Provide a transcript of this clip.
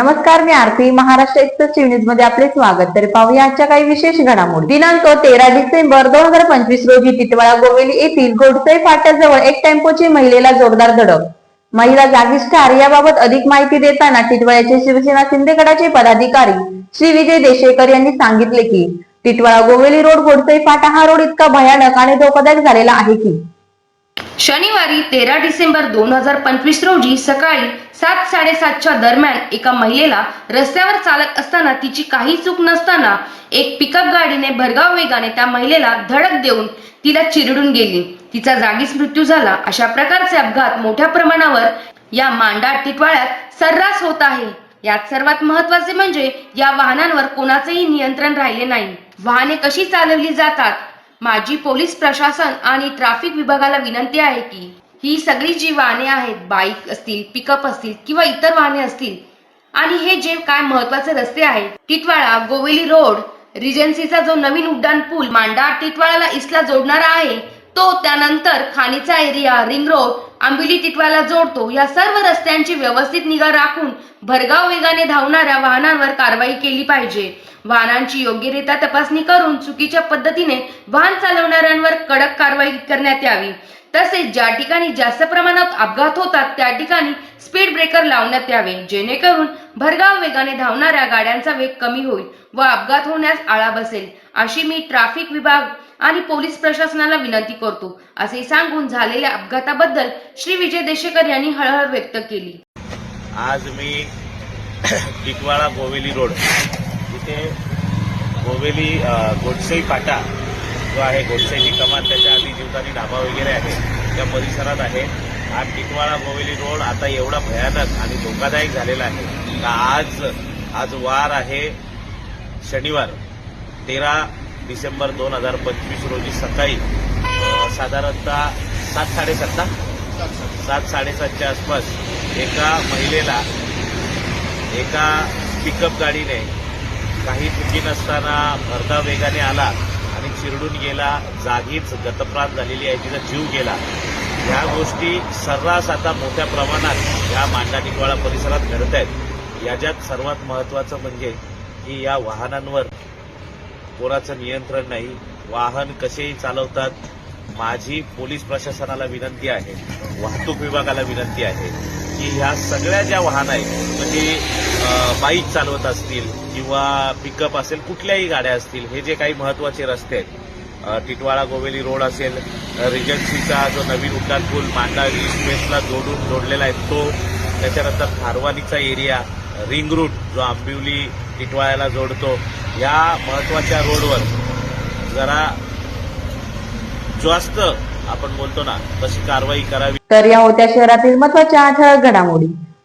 नमस्कार मी आरती. महाराष्ट्र एक्सप्रेस न्यूजमध्ये आपले स्वागत. तर पाहूया आजच्या काही विशेष घडामोडी. दिनांक तेरा डिसेंबर दोन हजार पंचवीस रोजी टिटवाळा गोवेली येथील गोडसे फाट्याजवळ एक टेम्पोची महिलेला जोरदार धडक. महिला जागीच ठार. याबाबत अधिक माहिती देताना टिटवाळ्याचे शिवसेना शिंदे गटाचे पदाधिकारी श्री विजय देशेकर यांनी सांगितले की टिटवाळा गोवेली रोड गोडसई फाटा हा रोड इतका भयानक आणि धोकादायक झालेला आहे की शनिवारी तेरा डिसेंबर दोन हजार पंचवीस रोजी सकाळी सात साडेसातच्या दरम्यान एका महिलेला रस्त्यावर चालत असताना तिची काही चूक नसताना एक पिकअप गाडीने भरगाव वेगाने त्या महिलेला धडक देऊन तिला चिरडून गेली. तिचा जागीच मृत्यू झाला. अशा प्रकारचे अपघात मोठ्या प्रमाणावर या मांडा टिटवाळ्यात सर्रास होत आहे. यात सर्वात महत्त्वाचे म्हणजे या वाहनांवर कोणाचेही नियंत्रण राहिले नाही. वाहने कशी चालवली जातात? माझी पोलीस प्रशासन आणि ट्रॅफिक विभागाला विनंती आहे की ही सगळी जी वाहने आहेत बाईक असतील पिकअप असतील किंवा इतर वाहने असतील आणि हे जे काय महत्त्वाचे रस्ते आहेत टिटवाळा गोवेली रोड रिजन्सीचा जो नवीन उड्डाण पूल मांडा टिटवाळाला इसला जोडणारा आहे तो त्यानंतर खाणीचा area ring road Ambili Titwala जोडतो. या सर्व रस्त्यांची व्यवस्थित निगा राखून भरगाव वेगाने धावणाऱ्या वाहनांवर कारवाई केली पाहिजे. वाहनांची योग्यरित्या तपासणी करून चुकीच्या पद्धतीने वाहन चालवणाऱ्यांवर कडक कारवाई करण्यात यावी. तसेच ज्या ठिकाणी जास्त प्रमाणात अपघात होतात त्या ठिकाणी स्पीड ब्रेकर लावण्यात यावे. जेणेकरून भरगाव वेगाने धावणाऱ्या गाड्यांचा वेग कमी होईल व अपघात होण्यास आळा बसेल अशी मी ट्रॅफिक विभाग आणि पोलीस प्रशासनाला विनंती करतो. असे सांगून झालेल्या अपघाताबद्दल श्री विजय देशेकर यांनी हळहळ व्यक्त केली. आज मी टिकवाळा गोवेली रोड तिथे गोवेली गोडसेई गोडसई फाटा जो आहे गोडसईची कमान त्याच्या आधी जीवदानी ढाबा वगैरे आहे. त्या परिसरात आहे. हा टिकवाळा गोवेली रोड आता एवढा भयानक आणि धोकादायक झालेला आहे. का आज आज वार आहे शनिवार तेरा डिसेंबर दोन हजार पंचवीस रोजी सकाळी साधारणतः सात साडेसातला सात साडेसातच्या आसपास एका महिलेला एका पिकअप गाडीने काही चुकी नसताना भरधाव वेगाने आला आणि चिरडून गेला. जागीच गतप्रात झालेली आहे तिचा जीव गेला. ह्या गोष्टी सर्रास आता मोठ्या प्रमाणात या मांडा टिकवाळा परिसरात घडत आहेत. याच्यात सर्वात महत्वाचं म्हणजे की या वाहनांवर कोणाचं नियंत्रण नाही. वाहन कसेही चालवतात माझी पोलीस प्रशासनाला विनंती आहे वाहतूक विभागाला विनंती आहे की ह्या सगळ्या ज्या वाहन आहेत म्हणजे बाईक चालवत असतील किंवा पिकअप असेल कुठल्याही गाड्या असतील हे जे काही महत्त्वाचे रस्ते आहेत टिटवाळा गोवेली रोड असेल रिजन्सीचा जो नवीन उड्डाण पूल मांडा एक्सप्रेसला जोडून जोडलेला आहे तो त्याच्यानंतर खारवानीचा एरिया रिंग रूट जो आंबिवली टिटवाळ्याला जोडतो या महत्त्वाच्या रोडवर जरा जास्त आपण बोलतो ना तशी कारवाई करावी. तर या होत्या शहरातील महत्त्वाच्या ठळक घडामोडी.